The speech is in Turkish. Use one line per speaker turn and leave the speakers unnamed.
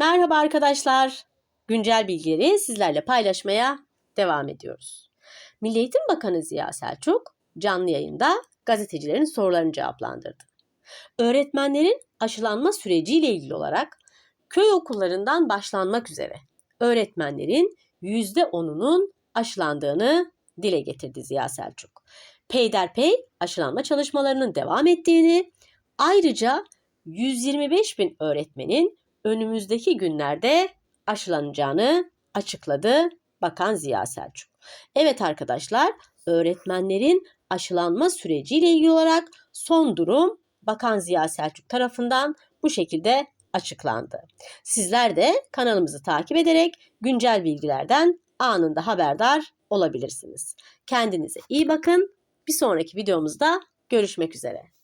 Merhaba arkadaşlar. Güncel bilgileri sizlerle paylaşmaya devam ediyoruz. Milli Eğitim Bakanı Ziya Selçuk canlı yayında gazetecilerin sorularını cevaplandırdı. Öğretmenlerin aşılanma süreciyle ilgili olarak köy okullarından başlanmak üzere öğretmenlerin %10'unun aşılandığını dile getirdi Ziya Selçuk. Peyderpey aşılanma çalışmalarının devam ettiğini, ayrıca 125 bin öğretmenin önümüzdeki günlerde aşılanacağını açıkladı Bakan Ziya Selçuk. Evet arkadaşlar, öğretmenlerin aşılanma süreciyle ilgili olarak son durum Bakan Ziya Selçuk tarafından bu şekilde açıklandı. Sizler de kanalımızı takip ederek güncel bilgilerden anında haberdar olabilirsiniz. Kendinize iyi bakın. Bir sonraki videomuzda görüşmek üzere.